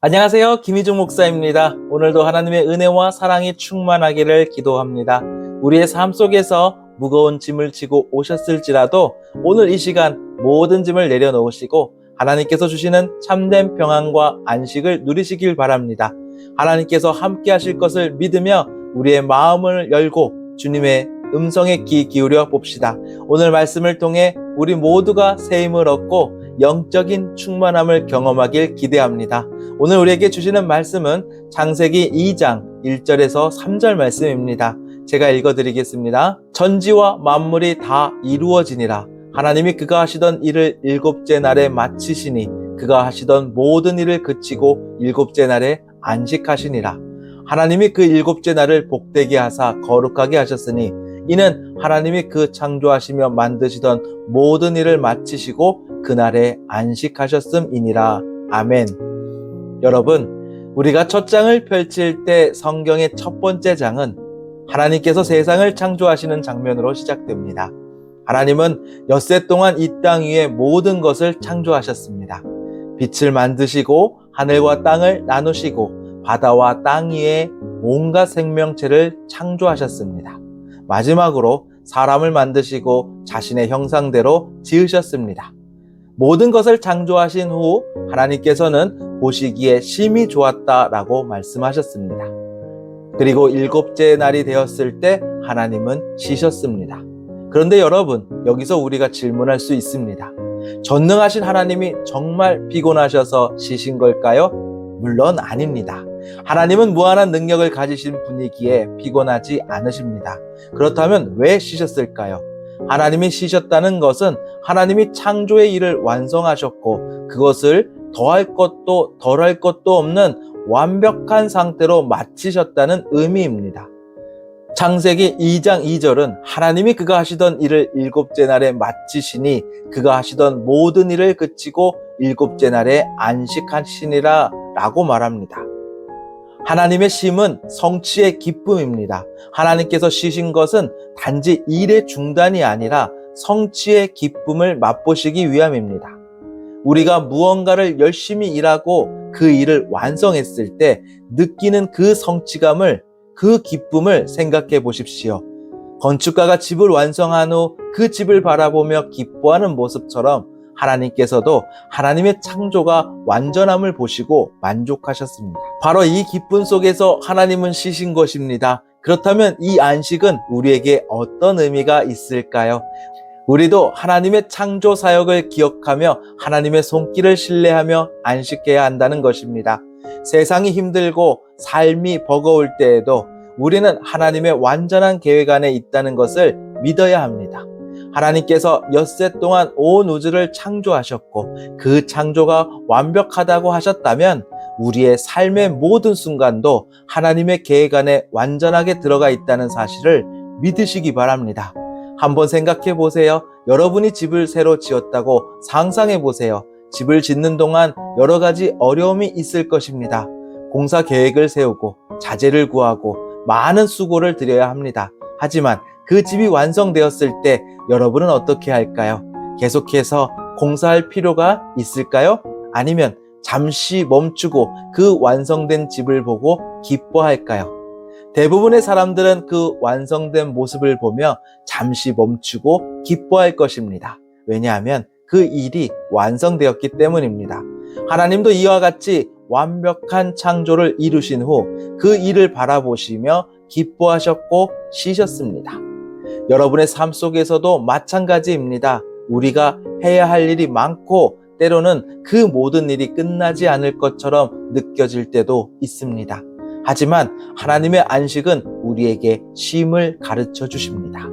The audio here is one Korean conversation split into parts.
안녕하세요. 김희중 목사입니다. 오늘도 하나님의 은혜와 사랑이 충만하기를 기도합니다. 우리의 삶 속에서 무거운 짐을 지고 오셨을지라도 오늘 이 시간 모든 짐을 내려놓으시고 하나님께서 주시는 참된 평안과 안식을 누리시길 바랍니다. 하나님께서 함께 하실 것을 믿으며 우리의 마음을 열고 주님의 음성에 귀 기울여 봅시다. 오늘 말씀을 통해 우리 모두가 새 힘을 얻고 영적인 충만함을 경험하길 기대합니다. 오늘 우리에게 주시는 말씀은 창세기 2장 1절에서 3절 말씀입니다. 제가 읽어드리겠습니다. 전지와 만물이 다 이루어지니라. 하나님이 그가 하시던 일을 일곱째 날에 마치시니 그가 하시던 모든 일을 그치고 일곱째 날에 안식하시니라. 하나님이 그 일곱째 날을 복되게 하사 거룩하게 하셨으니 이는 하나님이 그 창조하시며 만드시던 모든 일을 마치시고 그날에 안식하셨음이니라. 아멘. 여러분, 우리가 첫 장을 펼칠 때 성경의 첫 번째 장은 하나님께서 세상을 창조하시는 장면으로 시작됩니다. 하나님은 엿새 동안 이 땅 위에 모든 것을 창조하셨습니다. 빛을 만드시고 하늘과 땅을 나누시고 바다와 땅 위에 온갖 생명체를 창조하셨습니다. 마지막으로 사람을 만드시고 자신의 형상대로 지으셨습니다. 모든 것을 창조하신 후 하나님께서는 보시기에 심히 좋았다라고 말씀하셨습니다. 그리고 일곱째 날이 되었을 때 하나님은 쉬셨습니다. 그런데 여러분, 여기서 우리가 질문할 수 있습니다. 전능하신 하나님이 정말 피곤하셔서 쉬신 걸까요? 물론 아닙니다. 하나님은 무한한 능력을 가지신 분이기에 피곤하지 않으십니다. 그렇다면 왜 쉬셨을까요? 하나님이 쉬셨다는 것은 하나님이 창조의 일을 완성하셨고 그것을 더할 것도 덜할 것도 없는 완벽한 상태로 마치셨다는 의미입니다. 창세기 2장 2절은 하나님이 그가 하시던 일을 일곱째 날에 마치시니 그가 하시던 모든 일을 그치고 일곱째 날에 안식하시니라 라고 말합니다. 하나님의 쉼은 성취의 기쁨입니다. 하나님께서 쉬신 것은 단지 일의 중단이 아니라 성취의 기쁨을 맛보시기 위함입니다. 우리가 무언가를 열심히 일하고 그 일을 완성했을 때 느끼는 그 성취감을 그 기쁨을 생각해 보십시오. 건축가가 집을 완성한 후 그 집을 바라보며 기뻐하는 모습처럼 하나님께서도 하나님의 창조가 완전함을 보시고 만족하셨습니다. 바로 이 기쁨 속에서 하나님은 쉬신 것입니다. 그렇다면 이 안식은 우리에게 어떤 의미가 있을까요? 우리도 하나님의 창조 사역을 기억하며 하나님의 손길을 신뢰하며 안식해야 한다는 것입니다. 세상이 힘들고 삶이 버거울 때에도 우리는 하나님의 완전한 계획 안에 있다는 것을 믿어야 합니다. 하나님께서 엿새 동안 온 우주를 창조하셨고 그 창조가 완벽하다고 하셨다면 우리의 삶의 모든 순간도 하나님의 계획 안에 완전하게 들어가 있다는 사실을 믿으시기 바랍니다. 한번 생각해 보세요. 여러분이 집을 새로 지었다고 상상해 보세요. 집을 짓는 동안 여러 가지 어려움이 있을 것입니다. 공사 계획을 세우고 자재를 구하고 많은 수고를 들여야 합니다. 하지만 그 집이 완성되었을 때 여러분은 어떻게 할까요? 계속해서 공사할 필요가 있을까요? 아니면 잠시 멈추고 그 완성된 집을 보고 기뻐할까요? 대부분의 사람들은 그 완성된 모습을 보며 잠시 멈추고 기뻐할 것입니다. 왜냐하면 그 일이 완성되었기 때문입니다. 하나님도 이와 같이 완벽한 창조를 이루신 후 그 일을 바라보시며 기뻐하셨고 쉬셨습니다. 여러분의 삶 속에서도 마찬가지입니다. 우리가 해야 할 일이 많고 때로는 그 모든 일이 끝나지 않을 것처럼 느껴질 때도 있습니다. 하지만 하나님의 안식은 우리에게 쉼을 가르쳐 주십니다.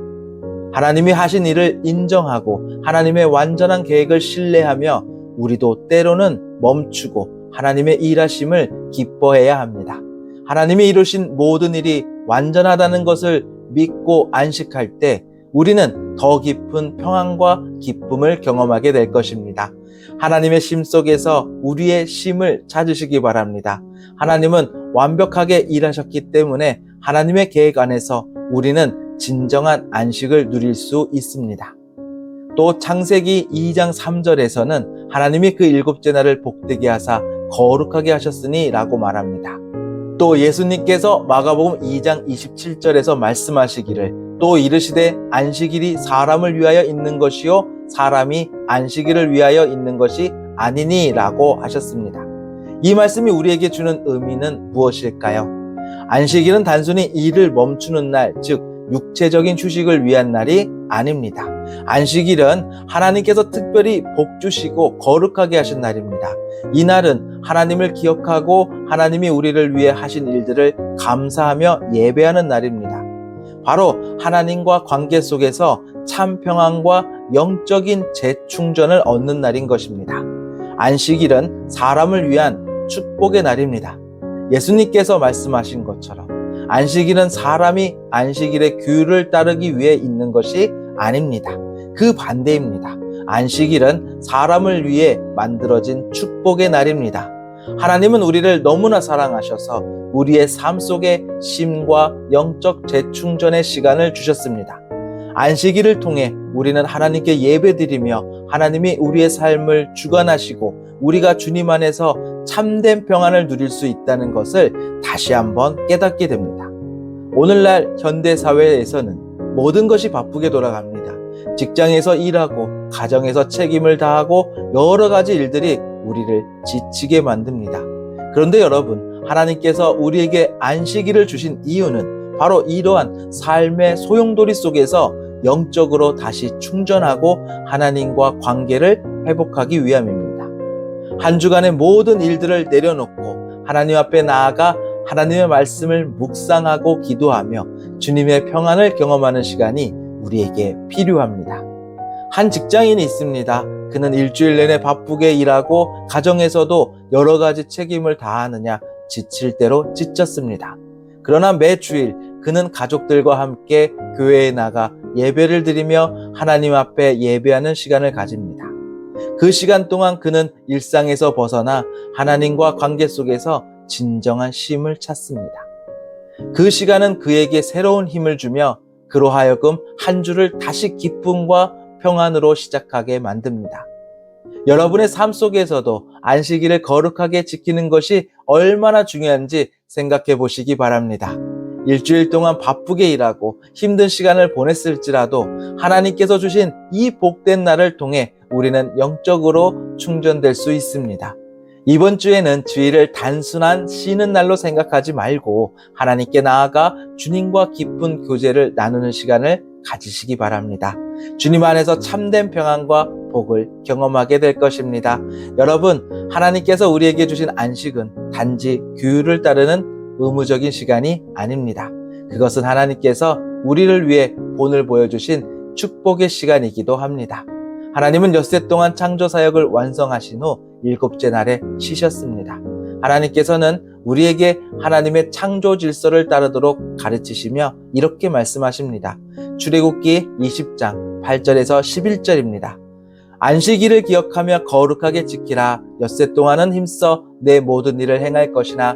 하나님이 하신 일을 인정하고 하나님의 완전한 계획을 신뢰하며 우리도 때로는 멈추고 하나님의 일하심을 기뻐해야 합니다. 하나님이 이루신 모든 일이 완전하다는 것을 믿고 안식할 때 우리는 더 깊은 평안과 기쁨을 경험하게 될 것입니다. 하나님의 심 속에서 우리의 심을 찾으시기 바랍니다. 하나님은 완벽하게 일하셨기 때문에 하나님의 계획 안에서 우리는 진정한 안식을 누릴 수 있습니다. 또 창세기 2장 3절에서는 하나님이 그 일곱째 날을 복되게 하사 거룩하게 하셨으니 라고 말합니다. 또 예수님께서 마가복음 2장 27절에서 말씀하시기를 또 이르시되 안식일이 사람을 위하여 있는 것이요 사람이 안식일을 위하여 있는 것이 아니니라고 하셨습니다. 이 말씀이 우리에게 주는 의미는 무엇일까요? 안식일은 단순히 일을 멈추는 날, 즉 육체적인 휴식을 위한 날이 아닙니다. 안식일은 하나님께서 특별히 복 주시고 거룩하게 하신 날입니다. 이 날은 하나님을 기억하고 하나님이 우리를 위해 하신 일들을 감사하며 예배하는 날입니다. 바로 하나님과 관계 속에서 참 평안과 영적인 재충전을 얻는 날인 것입니다. 안식일은 사람을 위한 축복의 날입니다. 예수님께서 말씀하신 것처럼 안식일은 사람이 안식일의 규율을 따르기 위해 있는 것이 아닙니다. 그 반대입니다. 안식일은 사람을 위해 만들어진 축복의 날입니다. 하나님은 우리를 너무나 사랑하셔서 우리의 삶 속에 심과 영적 재충전의 시간을 주셨습니다. 안식일을 통해 우리는 하나님께 예배드리며 하나님이 우리의 삶을 주관하시고 우리가 주님 안에서 참된 평안을 누릴 수 있다는 것을 다시 한번 깨닫게 됩니다. 오늘날 현대 사회에서는 모든 것이 바쁘게 돌아갑니다. 직장에서 일하고 가정에서 책임을 다하고 여러 가지 일들이 우리를 지치게 만듭니다. 그런데 여러분, 하나님께서 우리에게 안식일을 주신 이유는 바로 이러한 삶의 소용돌이 속에서 영적으로 다시 충전하고 하나님과 관계를 회복하기 위함입니다. 한 주간의 모든 일들을 내려놓고 하나님 앞에 나아가 하나님의 말씀을 묵상하고 기도하며 주님의 평안을 경험하는 시간이 우리에게 필요합니다. 한 직장인이 있습니다. 그는 일주일 내내 바쁘게 일하고 가정에서도 여러 가지 책임을 다하느냐 지칠 대로 지쳤습니다. 그러나 매 주일 그는 가족들과 함께 교회에 나가 예배를 드리며 하나님 앞에 예배하는 시간을 가집니다. 그 시간 동안 그는 일상에서 벗어나 하나님과 관계 속에서 진정한 쉼을 찾습니다. 그 시간은 그에게 새로운 힘을 주며 그로 하여금 한 주를 다시 기쁨과 평안으로 시작하게 만듭니다. 여러분의 삶 속에서도 안식일을 거룩하게 지키는 것이 얼마나 중요한지 생각해 보시기 바랍니다. 일주일 동안 바쁘게 일하고 힘든 시간을 보냈을지라도 하나님께서 주신 이 복된 날을 통해 우리는 영적으로 충전될 수 있습니다. 이번 주에는 주일을 단순한 쉬는 날로 생각하지 말고 하나님께 나아가 주님과 깊은 교제를 나누는 시간을 가지시기 바랍니다. 주님 안에서 참된 평안과 복을 경험하게 될 것입니다. 여러분, 하나님께서 우리에게 주신 안식은 단지 규율을 따르는 의무적인 시간이 아닙니다. 그것은 하나님께서 우리를 위해 본을 보여주신 축복의 시간이기도 합니다. 하나님은 엿새 동안 창조 사역을 완성하신 후 일곱째 날에 쉬셨습니다. 하나님께서는 우리에게 하나님의 창조 질서를 따르도록 가르치시며 이렇게 말씀하십니다. 출애굽기 20장 8절에서 11절입니다. 안식일을 기억하며 거룩하게 지키라. 엿새 동안은 힘써 내 모든 일을 행할 것이나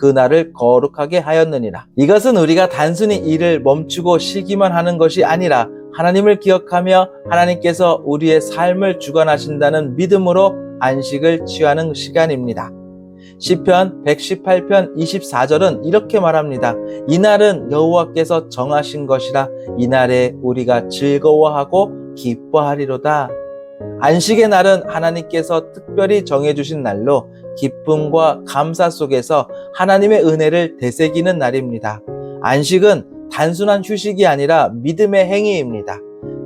그 날을 거룩하게 하였느니라. 이것은 우리가 단순히 일을 멈추고 쉬기만 하는 것이 아니라 하나님을 기억하며 하나님께서 우리의 삶을 주관하신다는 믿음으로 안식을 취하는 시간입니다. 시편 118편 24절은 이렇게 말합니다. 이날은 여호와께서 정하신 것이라 이날에 우리가 즐거워하고 기뻐하리로다. 안식의 날은 하나님께서 특별히 정해주신 날로 기쁨과 감사 속에서 하나님의 은혜를 되새기는 날입니다. 안식은 단순한 휴식이 아니라 믿음의 행위입니다.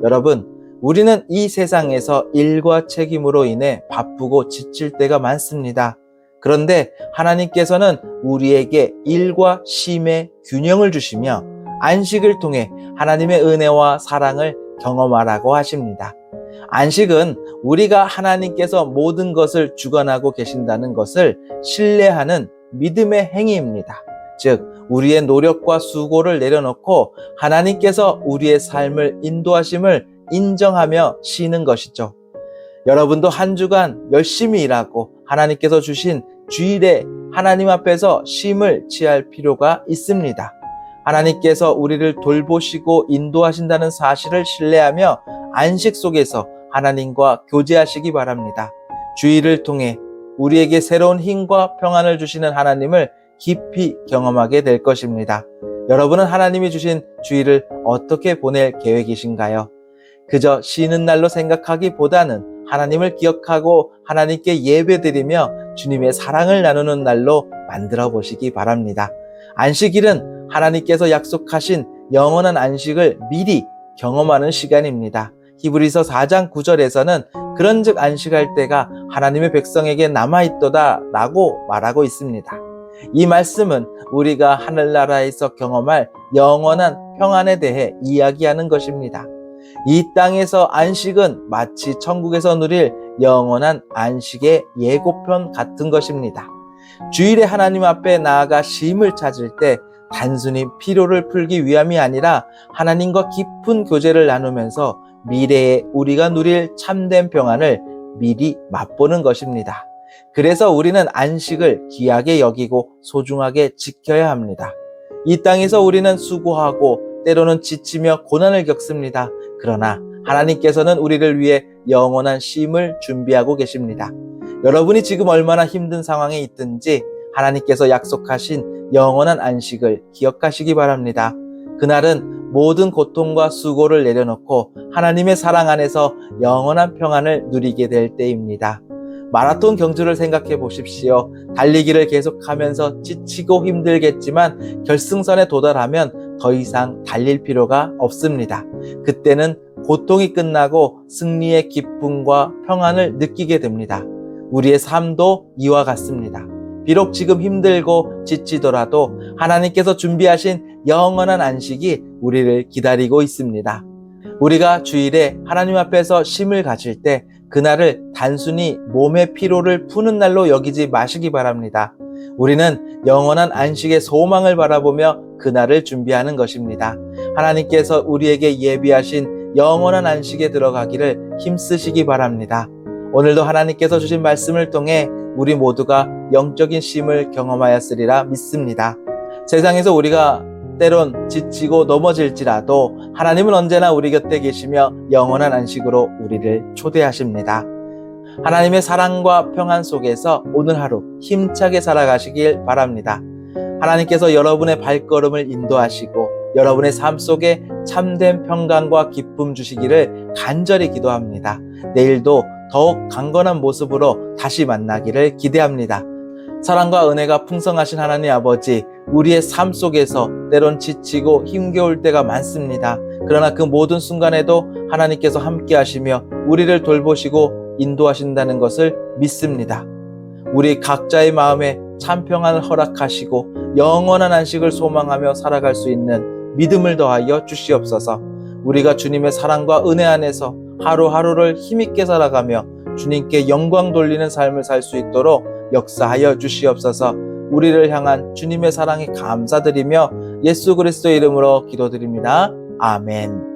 여러분, 우리는 이 세상에서 일과 책임으로 인해 바쁘고 지칠 때가 많습니다. 그런데 하나님께서는 우리에게 일과 쉼의 균형을 주시며 안식을 통해 하나님의 은혜와 사랑을 경험하라고 하십니다. 안식은 우리가 하나님께서 모든 것을 주관하고 계신다는 것을 신뢰하는 믿음의 행위입니다. 즉, 우리의 노력과 수고를 내려놓고 하나님께서 우리의 삶을 인도하심을 인정하며 쉬는 것이죠. 여러분도 한 주간 열심히 일하고 하나님께서 주신 주일에 하나님 앞에서 쉼을 취할 필요가 있습니다. 하나님께서 우리를 돌보시고 인도하신다는 사실을 신뢰하며 안식 속에서 하나님과 교제하시기 바랍니다. 주일을 통해 우리에게 새로운 힘과 평안을 주시는 하나님을 깊이 경험하게 될 것입니다. 여러분은 하나님이 주신 주일을 어떻게 보낼 계획이신가요? 그저 쉬는 날로 생각하기보다는 하나님을 기억하고 하나님께 예배드리며 주님의 사랑을 나누는 날로 만들어 보시기 바랍니다. 안식일은 하나님께서 약속하신 영원한 안식을 미리 경험하는 시간입니다. 히브리서 4장 9절에서는 그런즉 안식할 때가 하나님의 백성에게 남아 있도다 라고 말하고 있습니다. 이 말씀은 우리가 하늘나라에서 경험할 영원한 평안에 대해 이야기하는 것입니다. 이 땅에서 안식은 마치 천국에서 누릴 영원한 안식의 예고편 같은 것입니다. 주일에 하나님 앞에 나아가 쉼을 찾을 때 단순히 피로를 풀기 위함이 아니라 하나님과 깊은 교제를 나누면서 미래에 우리가 누릴 참된 평안을 미리 맛보는 것입니다. 그래서 우리는 안식을 귀하게 여기고 소중하게 지켜야 합니다. 이 땅에서 우리는 수고하고 때로는 지치며 고난을 겪습니다. 그러나 하나님께서는 우리를 위해 영원한 쉼을 준비하고 계십니다. 여러분이 지금 얼마나 힘든 상황에 있든지 하나님께서 약속하신 영원한 안식을 기억하시기 바랍니다. 그날은 모든 고통과 수고를 내려놓고 하나님의 사랑 안에서 영원한 평안을 누리게 될 때입니다. 마라톤 경주를 생각해 보십시오. 달리기를 계속하면서 지치고 힘들겠지만 결승선에 도달하면 더 이상 달릴 필요가 없습니다. 그때는 고통이 끝나고 승리의 기쁨과 평안을 느끼게 됩니다. 우리의 삶도 이와 같습니다. 비록 지금 힘들고 지치더라도 하나님께서 준비하신 영원한 안식이 우리를 기다리고 있습니다. 우리가 주일에 하나님 앞에서 쉼을 가질 때 그날을 단순히 몸의 피로를 푸는 날로 여기지 마시기 바랍니다. 우리는 영원한 안식의 소망을 바라보며 그날을 준비하는 것입니다. 하나님께서 우리에게 예비하신 영원한 안식에 들어가기를 힘쓰시기 바랍니다. 오늘도 하나님께서 주신 말씀을 통해 우리 모두가 영적인 쉼을 경험하였으리라 믿습니다. 세상에서 우리가 때론 지치고 넘어질지라도 하나님은 언제나 우리 곁에 계시며 영원한 안식으로 우리를 초대하십니다. 하나님의 사랑과 평안 속에서 오늘 하루 힘차게 살아가시길 바랍니다. 하나님께서 여러분의 발걸음을 인도하시고 여러분의 삶 속에 참된 평강과 기쁨 주시기를 간절히 기도합니다. 내일도 더욱 강건한 모습으로 다시 만나기를 기대합니다. 사랑과 은혜가 풍성하신 하나님 아버지, 우리의 삶 속에서 때론 지치고 힘겨울 때가 많습니다. 그러나 그 모든 순간에도 하나님께서 함께 하시며 우리를 돌보시고 인도하신다는 것을 믿습니다. 우리 각자의 마음에 참 평안을 허락하시고 영원한 안식을 소망하며 살아갈 수 있는 믿음을 더하여 주시옵소서. 우리가 주님의 사랑과 은혜 안에서 하루하루를 힘있게 살아가며 주님께 영광 돌리는 삶을 살 수 있도록 역사하여 주시옵소서. 우리를 향한 주님의 사랑에 감사드리며 예수 그리스도 이름으로 기도드립니다. 아멘.